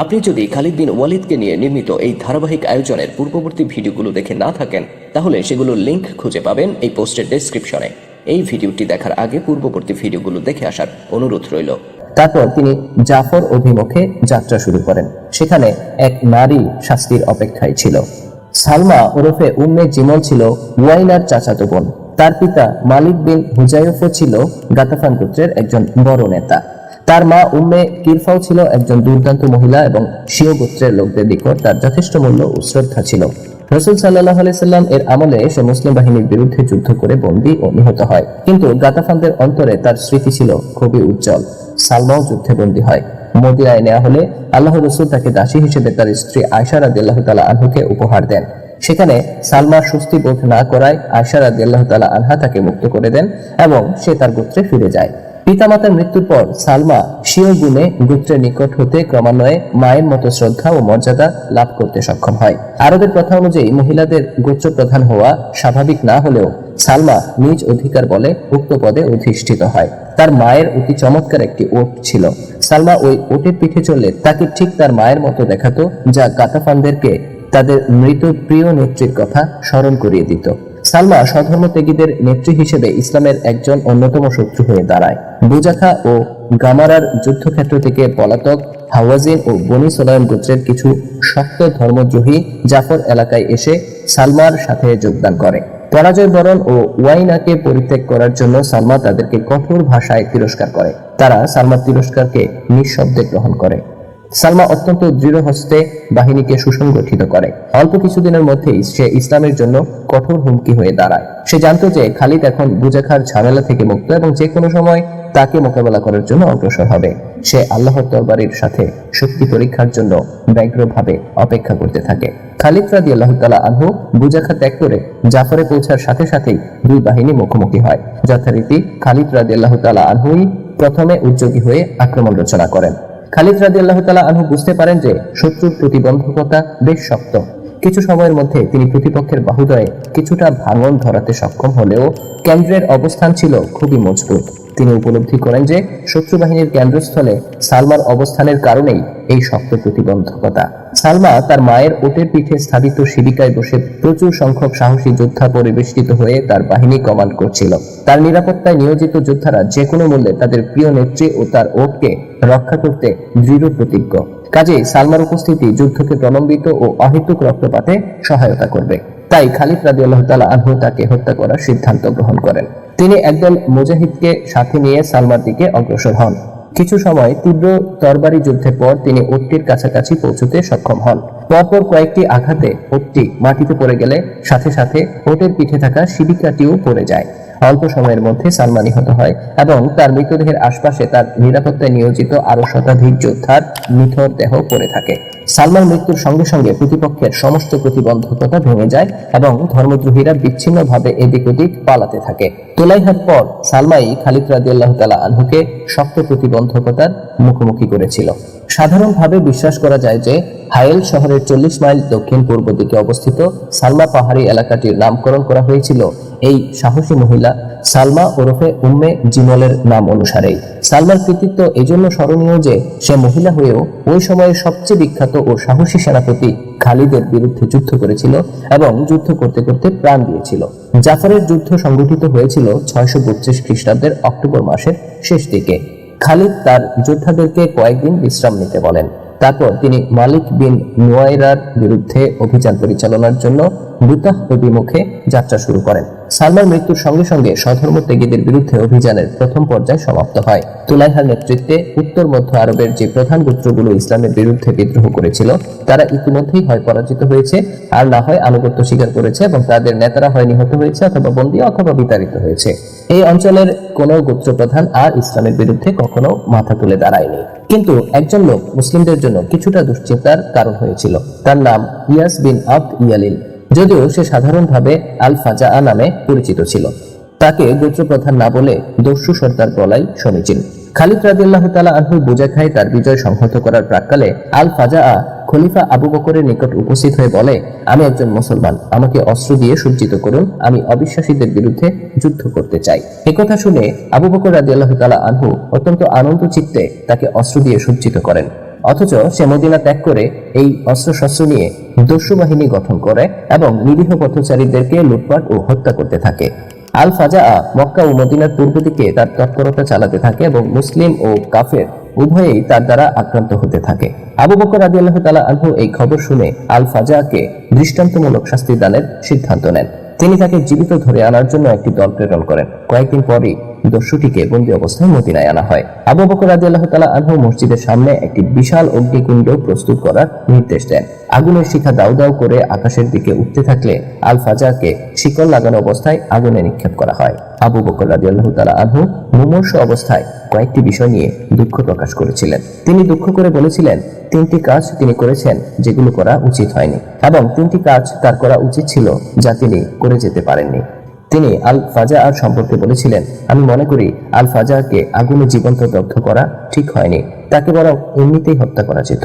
আপনি যদি খালিদ বিন ওয়ালিদকে নিয়ে নির্মিত এই ধারাবাহিক আয়োজনের পূর্ববর্তী ভিডিওগুলো দেখে না থাকেন, তাহলে সেগুলোর লিংক খুঁজে পাবেন এই পোস্টের ডেসক্রিপশনে এই ভিডিওটি দেখার আগে পূর্ববর্তী ভিডিওগুলো দেখে আসার অনুরোধ রইল। তারপর তিনি জাফর অভিমুখে যাত্রা শুরু করেন। সেখানে এক নারী শাস্তির অপেক্ষায় ছিল। সালমা ওরফে উম্মে জিমল ছিল ওয়াইনার চাচাতো বোন। তার পিতা মালিক বিন হুজাইফও ছিল গাতাফান গোত্রের একজন বড় নেতা। তার মা উম্মে কিরফাও ছিল একজন দুর্দান্ত মহিলা এবং শিও গোত্রের লোকদের নিকট তার যথেষ্ট মূল্য ও শ্রদ্ধা ছিল। রসুল সাল্লাহ সাল্লাম এর আমলে সে মুসলিম বাহিনীর বিরুদ্ধে যুদ্ধ করে বন্দী ও নিহত হয়। কিন্তু গাতাফানদের অন্তরে তার স্মৃতি ছিল খুবই উজ্জ্বল। সালমাও যুদ্ধে বন্দী হয়। মদিনায় নেওয়া হলে আল্লাহ রসুল তাকে দাসী হিসেবে তার স্ত্রী আয়সা রাদিয়াল্লাহ তালা আনহুকে উপহার দেন। সেখানে সালমার স্বস্তি বোধ না করায় আয়সা রাদিয়াল্লাহ তালা আনহা তাকে মুক্ত করে দেন এবং সে তার গোত্রে ফিরে যায়। পিতামাতার মৃত্যুর পর সালমা স্বীয় গুণে গোত্রের নিকট হতে ক্রমান্বয়ে মায়ের মতো শ্রদ্ধা ও মর্যাদা লাভ করতে সক্ষম হয়। আরবের প্রথা অনুযায়ী মহিলাদের গোত্র প্রধান হওয়া স্বাভাবিক না হলেও সালমা নিজ অধিকার বলে উক্ত পদে অধিষ্ঠিত হয়। তার মায়ের অতি চমৎকার একটি ওট ছিল। সালমা ওই ওটের পিঠে চললে তাকে ঠিক তার মায়ের মতো দেখাতো, যা গাতাফানদেরকে তাদের মৃত প্রিয় নেত্রীর কথা স্মরণ করিয়ে দিত। সালমা স্বধর্ম ত্যাগীদের নেত্রী হিসেবে ইসলামের একজন অন্যতম শত্রু হয়ে দাঁড়ায়। বুজাখা ও গামারার যুদ্ধক্ষেত্র থেকে পলাতক হাওয়াজিন ও বনি সোলায়ম গোত্রের কিছু শক্ত ধর্মদ্রোহী জাফর এলাকায় এসে সালমার সাথে যোগদান করে। পরাজয় বরণ ও ওয়াইনাকে পরিত্যাগ করার জন্য সালমা তাদেরকে কঠোর ভাষায় তিরস্কার করে। তারা সালমার তিরস্কারকে নিঃশব্দে গ্রহণ করে। সালমা অত্যন্ত দৃঢ় হস্তে বাহিনীকে সুসংগঠিত করে। অল্প কিছুদিনের মধ্যেই সে ইসলামের জন্য কঠোর হুমকি হয়ে দাঁড়ায়। সে জানতো যে খালিদ এখন বুজাখার ঝামেলা থেকে মুক্ত এবং যে কোনো সময় তাকে মোকাবেলা করার জন্য অগ্রসর হবে। সে আল্লাহর দরবারের সাথে শক্তি পরীক্ষার জন্য ব্যগ্রভাবে অপেক্ষা করতে থাকে। খালিদ রাদি আল্লাহ তালা আনহু বুজাখা ত্যাগ করে জাফরে পৌঁছার সাথে সাথেই দুই বাহিনী মুখোমুখি হয়। যথারীতি খালিদ রাদি আল্লাহ তালা আনহুই প্রথমে উদ্যোগী হয়ে আক্রমণ রচনা করেন। খালিদ রাজি আল্লাহ তালা আনহু বুঝতে পারেন যে শত্রুর প্রতিবন্ধকতা বেশ শক্ত। কিছু সময়ের মধ্যে তিনি প্রতিপক্ষের বাহুদয়ে কিছুটা ভাঙন ধরাতে সক্ষম হলেও কেন্দ্রের অবস্থান ছিল খুবই মজবুত। তিনি উপলব্ধি করেন যে শত্রু বাহিনীর কেন্দ্রস্থলে সালমার অবস্থানের কারণেই এই শক্ত প্রতিবন্ধকতা। সালমা তার মায়ের ওটের পিঠে স্থাপিত শিবিকায় বসে প্রচুর সংখ্যক সাহসী যোদ্ধা পরিবেষ্টিত হয়ে তার বাহিনী কমান্ড করছিল। তার নিরাপত্তায় নিয়োজিত যোদ্ধারা যে কোনো মূল্যে তাদের প্রিয় নেত্রী ও তার ওটকে রক্ষা করতে দৃঢ় প্রতিজ্ঞ। কাজে সালমার উপস্থিতি যুদ্ধকে প্রলম্বিত ও অহেতুক রক্তপাতে সহায়তা করবে। তাই খালিদ রাজি আল্লাহ তালা আনহু তাকে হত্যা করার সিদ্ধান্ত গ্রহণ করেন। তিনি একদল মুজাহিদকে সাথে নিয়ে সালমার দিকে অগ্রসর হন। কিছু সময় তীব্র তরবারি যুদ্ধের পর তিনি ওটটির কাছাকাছি পৌঁছতে সক্ষম হন। পরপর কয়েকটি আঘাতে ওটটি মাটিতে পড়ে গেলে সাথে সাথে ওটের পিঠে থাকা শিবিকাটিও পড়ে যায়। অল্প সময়ের মধ্যে সালমান নিহত হয় এবং তার মৃতদেহের আশপাশে তার নিরাপত্তায় নিয়োজিত আরও শতাধিক যোদ্ধার নিথর দেহ পড়ে থাকে। সালমান মৃত্যুর সঙ্গে সঙ্গে প্রতিপক্ষের সমস্ত প্রতিবন্ধকতা ভেঙে যায় এবং ধর্মদ্রোহীরা বিচ্ছিন্নভাবে এদিক ওদিক পালাতে থাকে। তোলাইহার পর সালমাই খালিদ রাজি আল্লাহ তালা আনহুকে শক্ত প্রতিবন্ধকতার মুখোমুখি করেছিল। সাধারণভাবে বিশ্বাস করা যায় যে হায়েল শহরের চল্লিশ মাইল দক্ষিণ পূর্ব দিকে অবস্থিত সালমা পাহাড়ি এলাকাটির নামকরণ করা হয়েছিল। এই সাহসী মহিলা সালমা ওরফে উম্মে জিমলের নাম অনুসারেই। সালমার কৃতিত্ব এজন্য স্মরণীয় যে সে মহিলা হয়েও ওই সময়ে সবচেয়ে বিখ্যাত ও সাহসী সেনাপতি খালিদের বিরুদ্ধে যুদ্ধ করেছিল এবং যুদ্ধ করতে করতে প্রাণ দিয়েছিল। জাফরের যুদ্ধ সংগঠিত হয়েছিল ছয়শো বত্রিশ খ্রিস্টাব্দের অক্টোবর মাসের শেষ দিকে। খালিদ তার যোদ্ধাদেরকে কয়েকদিন বিশ্রাম নিতে বলেন। তারপর তিনি মালিক বিন নোয়াইরার বিরুদ্ধে অভিযান পরিচালনার জন্য বুতাহ অভিমুখে যাত্রা শুরু করেন। সালমার মৃত্যুর সঙ্গে সঙ্গে স্বধর্ম ত্যাগীদের বিরুদ্ধে অভিযানের প্রথম পর্যায় সমাপ্ত হয়। তুলাইহার নেতৃত্বে উত্তর মধ্য আরবের যে প্রধান গোত্রগুলো ইসলামের বিরুদ্ধে বিদ্রোহ করেছিল, তারা ইতিমধ্যেই হয় পরাজিত হয়েছে আর না হয় আনুগত্য স্বীকার করেছে এবং তাদের নেতারা হয় নিহত হয়েছে অথবা বন্দী অথবা বিতাড়িত হয়েছে। এই অঞ্চলের কোনো গোত্র প্রধান আর ইসলামের বিরুদ্ধে কখনো মাথা তুলে দাঁড়ায়নি। কিন্তু একজন লোক মুসলিমদের জন্য কিছুটা দুশ্চিন্তার কারণ হয়েছিল। তার নাম ইয়াস বিন আব্দ ইয়ালিল। যদিও সে সাধারণভাবে আল ফাজা নামে পরিচিত ছিল। তাকে গোত্রপ্রধান না বলে দস্যু সর্দার বলাই সমীচীন। খালিদ রাদিল্লাহ তালা আনহু বুজাখায় তার বিজয় সংহত করার প্রাককালে আল ফাজা খলিফা আবু বকরের নিকট উপস্থিত হয়ে বলে, আমি একজন মুসলমান, আমাকে অস্ত্র দিয়ে সজ্জিত করুন, আমি অবিশ্বাসীদের বিরুদ্ধে যুদ্ধ করতে চাই। একথা শুনে আবু বকর রাজি আল্লাহ তালা আনহু অত্যন্ত আনন্দ চিত্তে তাকে অস্ত্র দিয়ে সজ্জিত করেন। অথচ সে মদিনা ত্যাগ করে এই অস্ত্রশস্ত্র নিয়ে দস্যু বাহিনী গঠন করে এবং নিরীহ পথচারীদেরকে লুটপাট ও হত্যা করতে থাকে। আল ফাজা মক্কা ও মদিনার পূর্ব দিকে তার তৎপরতা চালাতে থাকে এবং মুসলিম ও কাফের উভয়েই তার দ্বারা আক্রান্ত হতে থাকে। আবু বকর আদি আল্লাহ তালা আনহু এই খবর শুনে আল ফাজাকে দৃষ্টান্তমূলক শাস্তি দানের সিদ্ধান্ত নেন। তিনি তাকে জীবিত ধরে আনার জন্য একটি দল প্রেরণ করেন। কয়েকদিন পরই দস্যুটিকে বন্দি অবস্থায় মদিনায় আনা হয়। আবু বকর আদি আল্লাহ তালা আনহু মসজিদের সামনে একটি বিশাল অগ্নিকুণ্ড প্রস্তুত করার নির্দেশ দেন। আগুনের শিখা দাউ দাউ করে আকাশের দিকে উঠতে থাকলে আল ফাজাকে শিকল লাগানো অবস্থায় আগুনে নিক্ষেপ করা হয়। আবু বকর রাজি আল্লাহ তালা আনহু মুমূর্ষ অবস্থায় কয়েকটি বিষয় নিয়ে দুঃখ প্রকাশ করেছিলেন। তিনি দুঃখ করে বলেছিলেন, তিনটি কাজ তিনি করেছেন যেগুলো করা উচিত হয়নি। এবং তিনটি কাজ তার করা উচিত ছিল যা তিনি করে যেতে পারেননি। তিনি আল ফাজা আর সম্পর্কে বলেছিলেন, আমি মনে করি আল ফাজাকে আগুনে জীবন্ত দগ্ধ করা ঠিক হয়নি। তাকে বরং এমনিতেই হত্যা করা যেত।